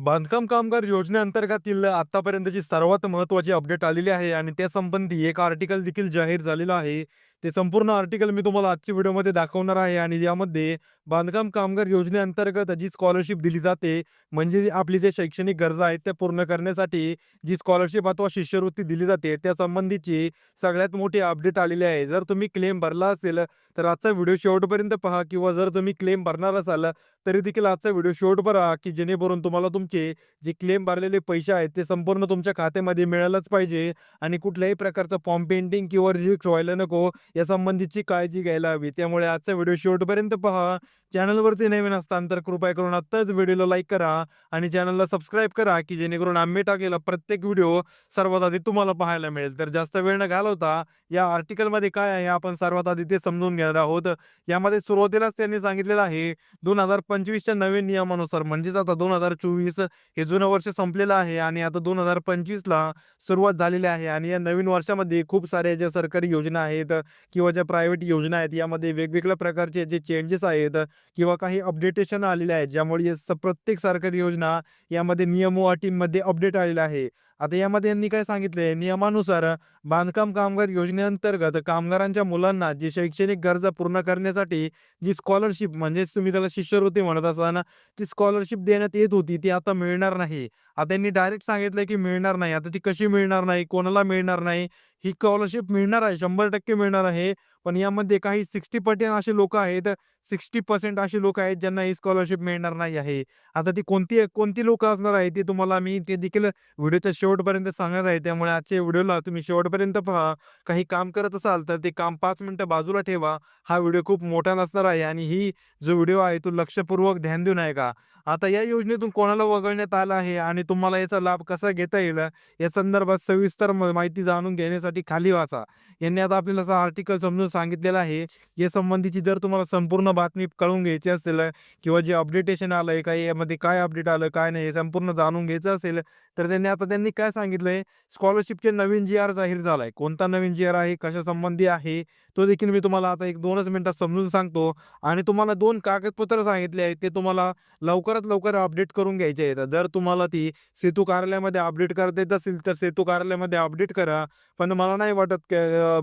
बांधकाम कामगार योजनेअंतर्गत आतापर्यंतची सर्वात महत्त्वाची अपडेट आलेली आहे आणि त्यासंबंधी एक आर्टिकल देखील जाहीर झालेलं आहे. ते संपूर्ण आर्टिकल मी तुम्हाला आजच्या व्हिडिओमध्ये दाखवणार आहे आणि यामध्ये बांधकाम कामगार योजनेअंतर्गत जी स्कॉलरशिप दिली जाते म्हणजे आपली जे शैक्षणिक गरजा आहेत त्या पूर्ण करण्यासाठी जी स्कॉलरशिप अथवा शिष्यवृत्ती दिली जाते त्या संबंधीची सगळ्यात मोठी अपडेट आलेली आहे. जर तुम्ही क्लेम भरला असेल तर आजचा व्हिडिओ शेवटपर्यंत पहा किंवा जर तुम्ही क्लेम भरणार असाल तरी देखील आजचा व्हिडिओ शेवट भरा की जेणेकरून तुम्हाला तुमचे जे क्लेम भरलेले पैसे आहेत ते संपूर्ण तुमच्या खात्यामध्ये मिळायलाच पाहिजे आणि कुठल्याही प्रकारचं फॉर्म पेंटिंग किंवा रिजेक्ट व्हायला नको. या संबंधीची काळजी घ्यायला हवी. त्यामुळे आजचा व्हिडिओ शेवटपर्यंत पहा. चॅनलवरती नवीन असताना तर कृपया करून आत्ताच व्हिडिओला लाईक करा आणि चॅनलला सबस्क्राईब करा की जेणेकरून आम्ही टाकलेला प्रत्येक व्हिडिओ सर्वात आधी तुम्हाला पाहायला मिळेल. तर जास्त वेळ न घालवता या आर्टिकलमध्ये काय आहे आपण सर्वात आधी ते समजून घेणार आहोत. यामध्ये सुरुवातीलाच त्यांनी सांगितलेलं आहे दोन हजार पंचवीसच्या नवीन नियमानुसार म्हणजेच आता दोन हजार चोवीस हे जुनं वर्ष संपलेलं आहे आणि आता दोन हजार पंचवीसला सुरुवात झालेली आहे आणि या नवीन वर्षामध्ये खूप साऱ्या ज्या सरकारी योजना आहेत किंवा ज्या प्रायव्हेट योजना आहेत यामध्ये वेगवेगळ्या प्रकारचे जे चेंजेस आहेत किंवा काही अपडेटेशन आलेले आहेत ज्यामुळे प्रत्येक सरकारी योजना यामध्ये नियम व अटींमध्ये अपडेट आलेला आहे. आता यामध्ये यांनी काय सांगितले नियमानुसार बांधकाम कामगार योजनेअंतर्गत कामगारांच्या मुलांना जी शैक्षणिक गरजा पूर्ण करण्यासाठी जी स्कॉलरशिप म्हणजेच तुम्ही त्याला शिष्यवृत्ती म्हणत असताना ती स्कॉलरशिप देण्यात येत होती ती आता मिळणार नाही. आता यांनी डायरेक्ट सांगितलं की मिळणार नाही. आता ती कशी मिळणार नाही? कोणाला मिळणार नाही? ही स्कॉलरशिप मिळणार आहे. शंभर टक्के मिळणार आहे. पण यामध्ये काही सिक्स्टी पर्सेंट असे लोक आहेत सिक्स्टी पर्सेंट असे लोक आहेत ज्यांना ही स्कॉलरशिप मिळणार नाही आहे. आता ती कोणती कोणती लोक असणार आहे ती तुम्हाला मी ते देखील व्हिडिओच्या शेवटपर्यंत सांगणार आहे. त्यामुळे आजच्या व्हिडिओला तुम्ही शेवटपर्यंत पहा. काही काम करत असाल तर ते काम पाच मिनटं बाजूला ठेवा. हा व्हिडिओ खूप मोठा नसणार आहे आणि ही जो व्हिडिओ आहे तो लक्षपूर्वक ध्यान देऊन आहे का आता या योजनेतून कोणाला वगळण्यात आलं आहे आणि तुम्हाला याचा लाभ कसा घेता येईल? या संदर्भात सविस्तर म- माहिती जाणून घेण्यासाठी खाली वाचा. यांनी आता आपल्याला असं आर्टिकल समजून सांगितलेलं आहे. या संबंधीची जर तुम्हाला संपूर्ण बातमी कळून घ्यायची असेल किंवा जे अपडेटेशन आलं आहे काही यामध्ये काय अपडेट आलं काय नाही हे संपूर्ण जाणून घ्यायचं असेल तर त्यांनी आता त्यांनी काय सांगितलंय? स्कॉलरशिपचे नवीन जी आर जाहीर झालाय. कोणता नवीन जी आर आहे? कशा संबंधी आहे? तो देखील मी तुम्हाला आता एक दोनच मिनिटात समजून सांगतो. आणि तुम्हाला दोन कागदपत्र सांगितले आहेत ते तुम्हाला लवकरात लवकर अपडेट करून घ्यायचे आहेत. जर तुम्हाला ती सेतू कार्यालयामध्ये अपडेट करता येत असेल तर सेतू कार्यालयामध्ये अपडेट करा. पण मला नाही वाटत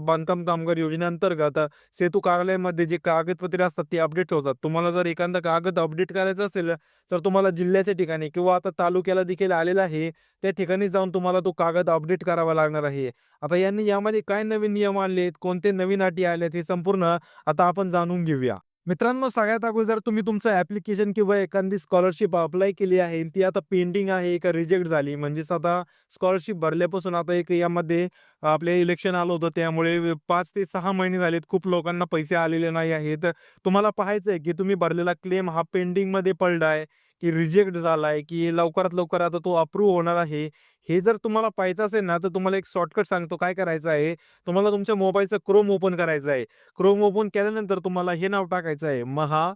बांधकाम कामगार योजनेअंतर्गत सेतू कार्यालयामध्ये जे कागदपत्रे असतात ते अपडेट होतात. तुम्हाला जर एखादा कागद अपडेट करायचं असेल तर तुम्हाला जिल्ह्याच्या ठिकाणी किंवा आता तालुक्याला देखील आलेला आहे त्या ठिकाणी जाऊन तुम्हाला तो कागद अपडेट करावा लागणार आहे. आता यांनी यामध्ये काय नवीन नियम आणलेत? कोणते नवीन अटी आलेत हे संपूर्ण आता आपण जाणून घेऊया. मित्रांनो सगळ्यात अगोदर तुम्ही तुमचं ॲप्लिकेशन किंवा एखादी स्कॉलरशिप अप्लाय केली आहे ती आता पेंडिंग आहे का रिजेक्ट झाली म्हणजेच आता स्कॉलरशिप भरल्यापासून आता एक यामध्ये आपले इलेक्शन आलं होतं त्यामुळे पाच ते सहा महिने झालेत. खूप लोकांना पैसे आलेले नाही आहेत. तुम्हाला पाहायचं आहे की तुम्ही भरलेला क्लेम हा पेंडिंगमध्ये पडला आहे की रिजेक्ट झालाय की लवकरात लवकर आता तो अप्रूव्ह होणार आहे. हे जर तुम्हाला पाहायचं असेल ना तर तुम्हाला एक शॉर्टकट सांगतो. काय करायचं आहे? तुम्हाला तुमच्या मोबाईलचं क्रोम ओपन करायचं आहे. क्रोम ओपन केल्यानंतर तुम्हाला हे नाव टाकायचं आहे. महा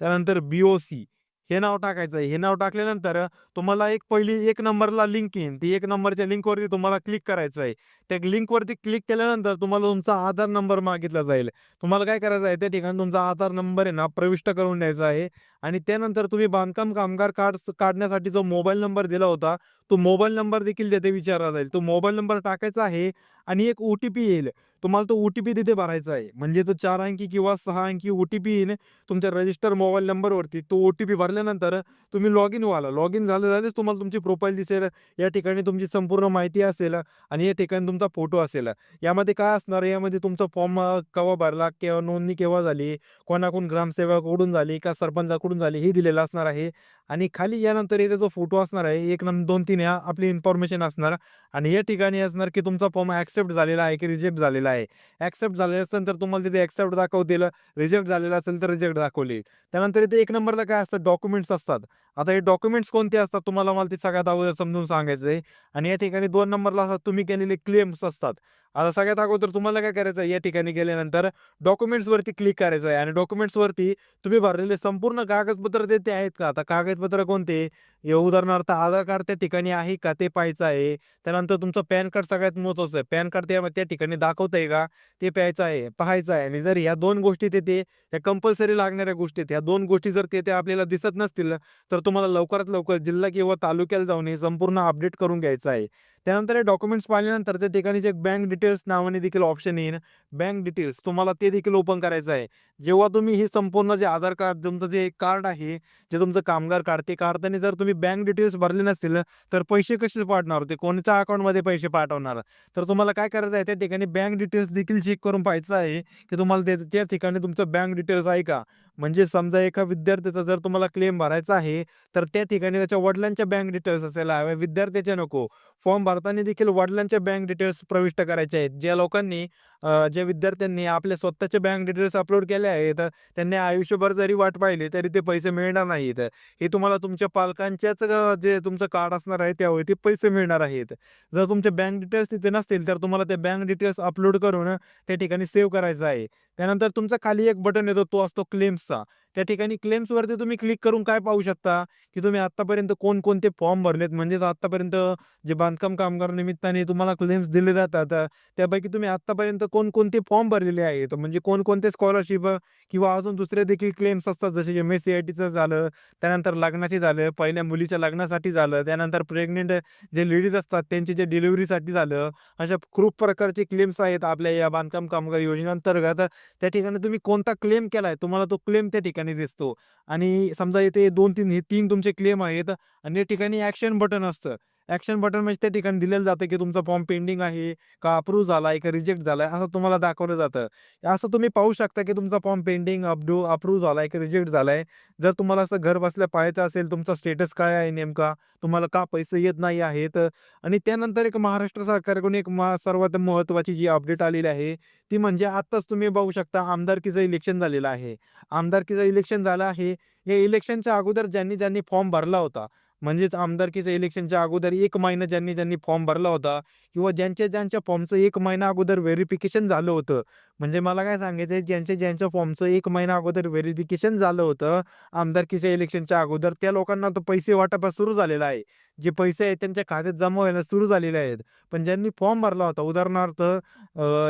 त्यानंतर बी ओ सी हे नाव टाकायचं आहे. हे नाव टाकल्यानंतर तुम्हाला एक पहिली एक नंबरला लिंक येईल ती एक नंबरच्या लिंकवरती तुम्हाला क्लिक करायचं आहे. त्या लिंकवरती क्लिक केल्यानंतर तुम्हाला तुमचा आधार नंबर मागितला जाईल. तुम्हाला काय करायचं आहे? त्या ठिकाणी तुमचा आधार नंबर आहे ना प्रविष्ट करून द्यायचा आहे. आणि त्यानंतर तुम्ही बांधकाम कामगार कार्ड काढण्यासाठी जो मोबाईल नंबर दिला होता तो मोबाईल नंबर देखील तिथे विचारला जाईल. तो मोबाईल नंबर टाकायचा आहे आणि एक ओ टी पी येईल. तुम्हाला तो ओ टी पी तिथे भरायचा आहे. म्हणजे तो चार अंकी किंवा सहा अंकी ओ टी पी येईल तुमच्या रजिस्टर मोबाईल नंबरवरती. तो ओ टी पी भरल्यानंतर तुम्ही लॉग इन व्हाल लॉग इन झालं झालेच तुम्हाला तुमची प्रोफाईल दिसेल. या ठिकाणी तुमची संपूर्ण माहिती असेल आणि या ठिकाणी तुमचा फोटो असेल. यामध्ये काय असणार? यामध्ये तुमचा फॉर्म केव्हा भरला? केव्हा नोंदणी केव्हा झाली? कोणाकडून ग्रामसेवकाकडून झाली? का सरपंचाकडून झाली? हे दिलेलं असणार आहे. आणि खाली यानंतर इथे जो फोटो असणार आहे एक नंबर दोन तीन या आपली इन्फॉर्मेशन असणार. आणि या ठिकाणी असणार की तुमचा फॉर्म ॲक्सेप्ट झालेला आहे की रिजेक्ट झालेला आहे. ॲक्सेप्ट झालेला असेल तर तुम्हाला तिथे ॲक्सेप्ट दाखवतील. रिजेक्ट झालेला असेल तर रिजेक्ट दाखवली त्यानंतर इथे एक नंबरला काय असतं डॉक्युमेंट्स असतात. आता हे डॉक्युमेंट्स कोणते असतात? तुम्हाला मला ते सगळ्यात अगोदर समजून सांगायचं आहे आणि या ठिकाणी दोन नंबरला असतात. तुम्ही केलेले क्लेम्स असतात. आता सगळ्यात अगोदर तुम्हाला काय करायचं आहे या ठिकाणी गेल्यानंतर डॉक्युमेंट्सवरती क्लिक करायचं आहे आणि डॉक्युमेंट्सवरती तुम्ही भरलेले संपूर्ण कागदपत्र ते ते आहेत का? आता कागदपत्र कोणते? उदाहरणार्थ आधार कार्ड त्या ठिकाणी आहे का? ते पाहायचं आहे. त्यानंतर तुमचं पॅन कार्ड सगळ्यात महत्त्वाचं आहे. पॅन कार्ड त्या त्या ठिकाणी दाखवतंय का? ते प्यायचं आहे पाहायचं आहे. आणि जर ह्या दोन गोष्टी तिथे ह्या कंपल्सरी लागणाऱ्या गोष्टी आहेत ह्या दोन गोष्टी जर ते आपल्याला दिसत नसतील तर तुम्हाला लवकरात लवकर जिल्हा किंवा तालुक्याला जाऊन हे संपूर्ण अपडेट करून घ्यायचं आहे. त्यानंतर हे डॉक्युमेंट्स पाहिल्यानंतर त्या ठिकाणी जे बँक डिटेल डिटेल्स नावाने देखील ऑप्शन येईल बँक डिटेल्स तुम्हाला ते देखील ओपन करायचं आहे. जेव्हा तुम्ही हे संपूर्ण जे आधार कार्ड तुमचं जे कार्ड आहे जे तुमचं कामगार कार्ड ते काढताना जर तुम्ही बँक डिटेल्स भरले नसतील तर पैसे कसे पाठवणार? ते कोणत्या अकाउंटमध्ये पैसे पाठवणार? तर तुम्हाला काय करायचं आहे त्या ठिकाणी बँक डिटेल्स देखील चेक करून पाहायचं आहे की तुम्हाला त्या ठिकाणी तुमचं बँक डिटेल्स आहे का? म्हणजे समजा एका विद्यार्थ्याचा जर तुम्हाला क्लेम भरायचा आहे तर त्या ठिकाणी त्याच्या वडिलांच्या बँक डिटेल्स असायला हव्या विद्यार्थ्याच्या नको. फॉर्म भरताना देखील वडिलांच्या बँक डिटेल्स प्रविष्ट करायचे आहेत. ज्या लोकांनी ज्या विद्यार्थ्यांनी आपले स्वतःचे बँक डिटेल्स अपलोड केले आहेत त्यांनी आयुष्यभर जरी वाट पाहिली तरी ते पैसे मिळणार नाहीत. हे तुम्हाला तुमच्या पालकांच्याच जे तुमचं कार्ड असणार आहे त्यावेळी ते पैसे मिळणार आहेत. जर तुमचे बँक डिटेल्स तिथे नसतील तर तुम्हाला ते बँक डिटेल्स अपलोड करून त्या ठिकाणी सेव्ह करायचं आहे. त्यानंतर तुमचा खाली एक बटन येतो तो असतो क्लेम्स. Alexa त्या ठिकाणी क्लेम्सवरती तुम्ही क्लिक करून काय पाहू शकता? की तुम्ही आत्तापर्यंत कोणकोणते फॉर्म भरलेत? म्हणजेच आत्तापर्यंत जे बांधकाम कामगार निमित्ताने तुम्हाला क्लेम्स दिले जातात त्यापैकी तुम्ही आत्तापर्यंत कोणकोणते फॉर्म भरलेले आहेत? म्हणजे कोणकोणते स्कॉलरशिप किंवा अजून दुसरे देखील क्लेम्स असतात? जसे एम एस सी आय टीचं झालं त्यानंतर लग्नाचे झालं पहिल्या मुलीच्या लग्नासाठी झालं त्यानंतर प्रेग्नेंट जे लेडीज असतात त्यांची जे डिलिव्हरीसाठी झालं अशा खूप प्रकारचे क्लेम्स आहेत आपल्या या बांधकाम कामगार योजनेअंतर्गत. त्या ठिकाणी तुम्ही कोणता क्लेम केला आहे तुम्हाला तो क्लेम त्या ठिकाणी दिसतो. आणि समजा इथे दोन तीन हे तीन तुमचे क्लेम आहेत. आणि या ठिकाणी ॲक्शन बटन असतं. ॲक्शन बटन म्हणजे त्या ठिकाणी दिलेलं जातं की तुमचा फॉर्म पेंडिंग आहे का अप्रूव्ह झाला आहे का रिजेक्ट झाला आहे असं तुम्हाला दाखवलं जातं. असं तुम्ही पाहू शकता की तुमचा फॉर्म पेंडिंग अपडू अप्रूव्ह झाला आहे का रिजेक्ट झाला आहे जर तुम्हाला असं घर बसल्या पाहायचं असेल तुमचा स्टेटस काय आहे नेमका? तुम्हाला का पैसे येत नाही आहेत? आणि त्यानंतर एक महाराष्ट्र सरकारकडून एक मा सर्वात महत्त्वाची जी अपडेट आलेली आहे ती म्हणजे आत्ताच तुम्ही बघू शकता आमदारकीचं इलेक्शन झालेलं आहे. आमदारकीचं इलेक्शन झालं आहे. या इलेक्शनच्या अगोदर ज्यांनी ज्यांनी फॉर्म भरला होता म्हणजेच आमदारकीच्या इलेक्शनच्या अगोदर एक महिना ज्यांनी ज्यांनी फॉर्म भरला होता किंवा ज्यांच्या ज्यांच्या फॉर्मचं एक महिना अगोदर व्हेरिफिकेशन झालं होतं. म्हणजे मला काय सांगायचं आहे ज्यांच्या ज्यांच्या फॉर्मचं एक महिना अगोदर व्हेरिफिकेशन झालं होतं आमदारकीच्या इलेक्शनच्या अगोदर त्या लोकांना तो पैसे वाटप सुरू झालेला आहे. जे पैसे आहेत त्यांच्या खात्यात जमा व्हायला सुरू झालेले आहेत. पण ज्यांनी फॉर्म भरला होता उदाहरणार्थ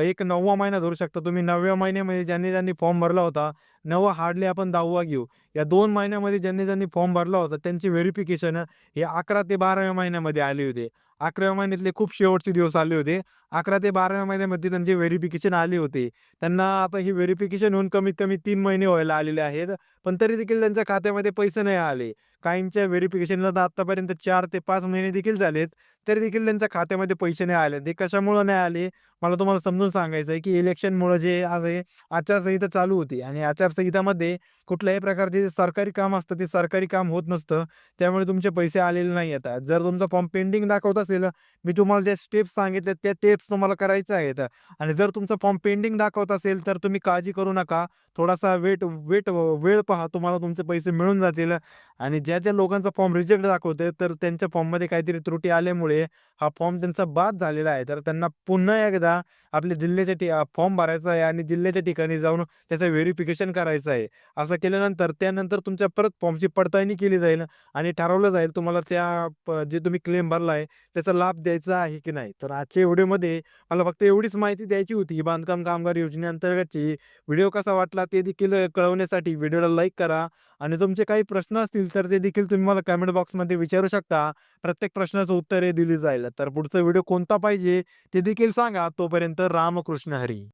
एक नववा महिना धरू शकता तुम्ही. नवव्या महिन्यामध्ये ज्यांनी ज्यांनी फॉर्म भरला होता नववा हार्डली आपण दहावा घेऊ. या दोन महिन्यामध्ये ज्यांनी ज्यांनी फॉर्म भरला होता त्यांची व्हेरिफिकेशन हे अकरा ते बाराव्या महिन्यामध्ये आले होते. अकराव्या महिन्यातले खूप शेवटचे दिवस आले होते. अकरा ते बाराव्या महिन्यामध्ये त्यांचे व्हेरिफिकेशन आले होते. त्यांना आता हे व्हेरिफिकेशन होऊन कमीत कमी तीन महिने व्हायला आलेले आहेत. पण तरी देखील त्यांच्या खात्यामध्ये पैसे नाही आले. काहींच्या व्हेरिफिकेशनला तर आत्तापर्यंत चार ते पाच महिने देखील झालेत. तरी देखील त्यांच्या खात्यामध्ये पैसे नाही आले. ते कशामुळं नाही आले? मला तुम्हाला समजून सांगायचं आहे की इलेक्शनमुळं जे आज आचारसंहिता चालू होती आणि आचारसंहितामध्ये कुठल्याही प्रकारचे जे सरकारी काम असतं ते सरकारी काम होत नसतं. त्यामुळे तुमचे पैसे आलेले नाही येतात जर तुमचा फॉर्म पेंडिंग दाखवत असेल मी तुम्हाला ज्या स्टेप्स सांगितले त्या टेप्स तुम्हाला करायच्या आहेत. आणि जर तुमचा फॉर्म पेंडिंग दाखवत असेल तर तुम्ही काळजी करू नका. थोडासा वेट वेट वेळ पहा तुम्हाला तुमचे पैसे मिळून जातील. आणि ज्या ज्या लोकांचा फॉर्म रिजेक्ट दाखवते तर त्यांच्या फॉर्ममध्ये काहीतरी त्रुटी आल्यामुळे हा फॉर्म त्यांचा बाद झालेला आहे. तर त्यांना पुन्हा एकदा आपल्या जिल्ह्याच्या ठि फॉर्म भरायचा आहे आणि जिल्ह्याच्या ठिकाणी जाऊन त्याचं व्हेरिफिकेशन करायचं आहे. असं केल्यानंतर त्यानंतर तुमच्या परत फॉर्मची पडताळणी केली जाईल आणि ठरवलं जाईल तुम्हाला त्या प जे तुम्ही क्लेम भरला आहे त्याचा लाभ द्यायचा आहे की नाही. तर आजच्या व्हिडिओमध्ये मला फक्त एवढीच माहिती द्यायची होती बांधकाम कामगार योजनेअंतर्गतची व्हिडिओ कसा वाटला ते देखील कळवण्यासाठी व्हिडिओला लाईक करा आणि तुमचे काही प्रश्न असतील तर ते देखील तुम्ही मला कमेंट बॉक्समध्ये विचारू शकता. प्रत्येक प्रश्नाचं उत्तरे दिली जाईल. तर पुढचा व्हिडिओ कोणता पाहिजे ते देखील सांगा. तोपर्यंत रामकृष्ण हरी.